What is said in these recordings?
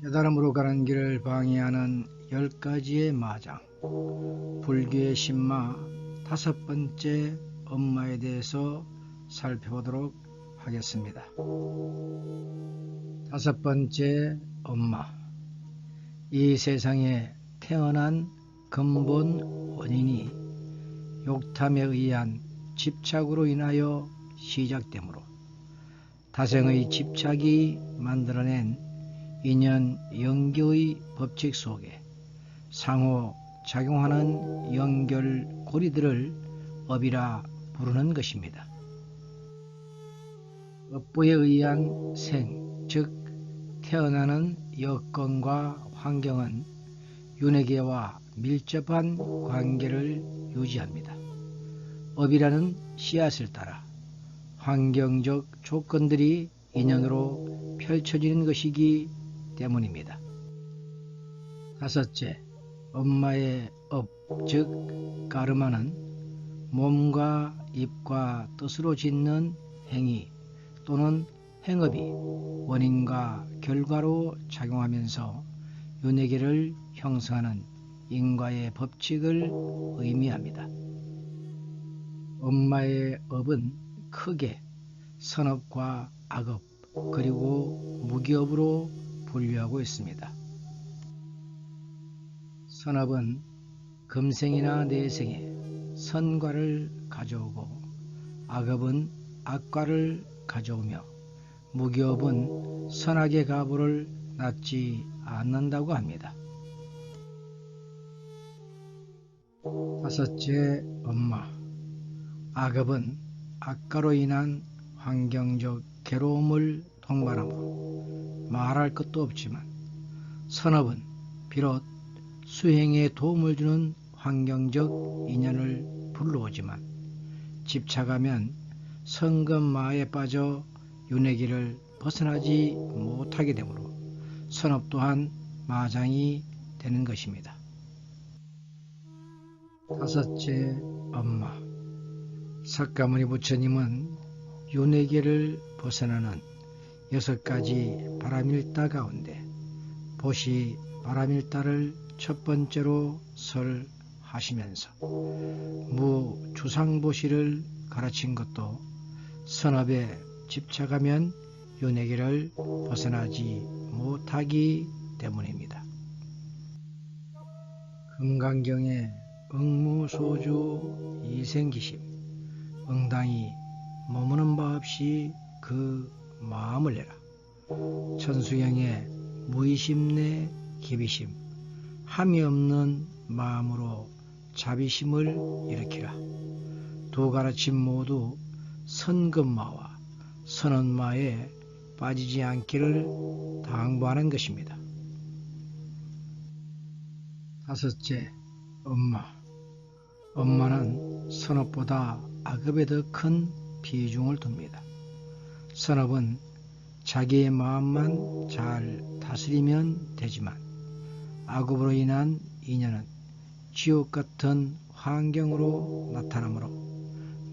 깨달음으로 가는 길을 방해하는 열 가지의 마장. 불교의 신마 다섯 번째 엄마에 대해서 살펴보도록 하겠습니다. 다섯 번째 엄마. 이 세상에 태어난 근본 원인이 욕탐에 의한 집착으로 인하여 시작되므로 다생의 집착이 만들어낸 인연 연계의 법칙 속에 상호 작용하는 연결 고리들을 업이라 부르는 것입니다. 업보에 의한 생, 즉 태어나는 여건과 환경은 윤회계와 밀접한 관계를 유지합니다. 업이라는 씨앗을 따라 환경적 조건들이 인연으로 펼쳐지는 것이기 때문입니다. 다섯째, 엄마의 업, 즉 가르마는 몸과 입과 뜻으로 짓는 행위 또는 행업이 원인과 결과로 작용하면서 윤회계를 형성하는 인과의 법칙을 의미합니다. 엄마의 업은 크게 선업과 악업 그리고 무기업으로 분류하고 있습니다. 선업은 금생이나 내생에 선과를 가져오고 악업은 악과를 가져오며 무기업은 선악의 가부를 낳지 않는다고 합니다. 다섯째 엄마 악업은 악과로 인한 환경적 괴로움을 동반하므로 말할 것도 없지만 선업은 비롯 수행에 도움을 주는 환경적 인연을 불러오지만 집착하면 성금마에 빠져 윤회기를 벗어나지 못하게 되므로 선업 또한 마장이 되는 것입니다. 다섯째 엄마 석가모니 부처님은 윤회계를 벗어나는 여섯 가지 바람일다 가운데 보시 바람일다를 첫 번째로 설하시면서 무주상보시를 가르친 것도 선업에 집착하면 윤회계를 벗어나지 못하기 때문입니다. 금강경의 응무소주 이생기심 응당이 머무는 바 없이 그 마음을 내라 천수경의 무의심 내 기비심 함이 없는 마음으로 자비심을 일으키라 두 가르침 모두 선금마와 선언마에 빠지지 않기를 당부하는 것입니다. 다섯째, 엄마. 엄마는 선업보다 악업에 더 큰 비중을 둡니다. 선업은 자기의 마음만 잘 다스리면 되지만 악업으로 인한 인연은 지옥 같은 환경으로 나타나므로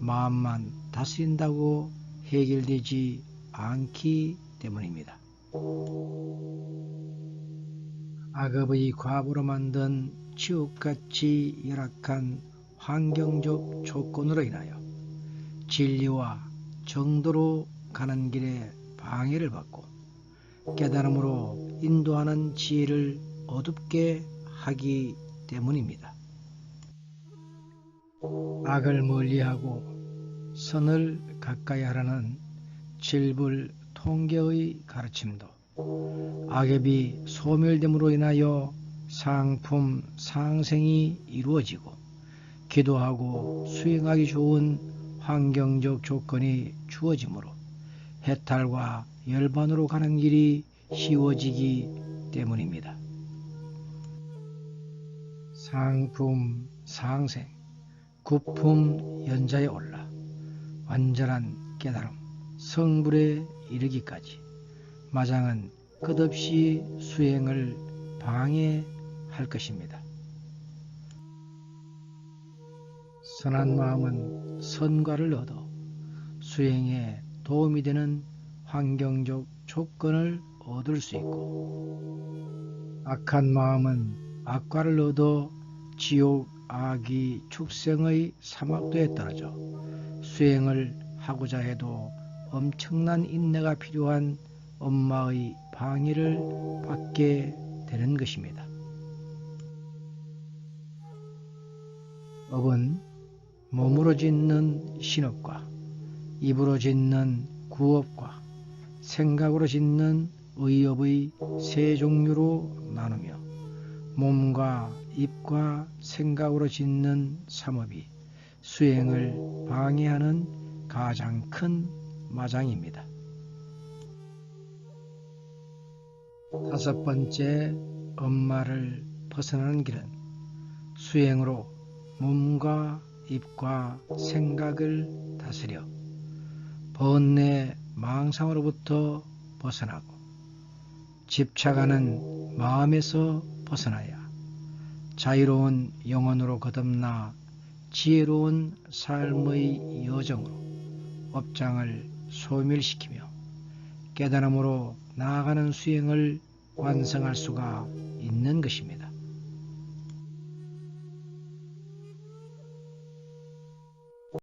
마음만 다스린다고 해결되지 않기 때문입니다. 악업의 과부로 만든 지옥같이 열악한 환경적 조건으로 인하여 진리와 정도로 가는 길에 방해를 받고 깨달음으로 인도하는 지혜를 어둡게 하기 때문입니다. 악을 멀리하고 선을 가까이 하라는 칠불 통계의 가르침도 악업이 소멸됨으로 인하여 상품 상생이 이루어지고 기도하고 수행하기 좋은 환경적 조건이 주어지므로 해탈과 열반으로 가는 길이 쉬워지기 때문입니다. 상품 상생 구품 연자에 올라 완전한 깨달음 성불에 이르기까지 마장은 끝없이 수행을 방해할 것입니다. 선한 마음은 선과를 얻어 수행에 도움이 되는 환경적 조건을 얻을 수 있고 악한 마음은 악과를 얻어 지옥 악이 축생의 사막도에 떨어져 수행을 하고자 해도 엄청난 인내가 필요한 엄마의 방해를 받게 되는 것입니다. 업은 몸으로 짓는 신업과 입으로 짓는 구업과 생각으로 짓는 의업의 세 종류로 나누며 몸과 입과 생각으로 짓는 삼업이 수행을 방해하는 가장 큰 마장입니다. 다섯 번째 엄마를 벗어나는 길은 수행으로 몸과 입과 생각을 다스려 번뇌 망상으로부터 벗어나고 집착하는 마음에서 벗어나야 자유로운 영혼으로 거듭나 지혜로운 삶의 여정으로 업장을 소멸시키며 깨달음으로 나아가는 수행을 완성할 수가 있는 것입니다.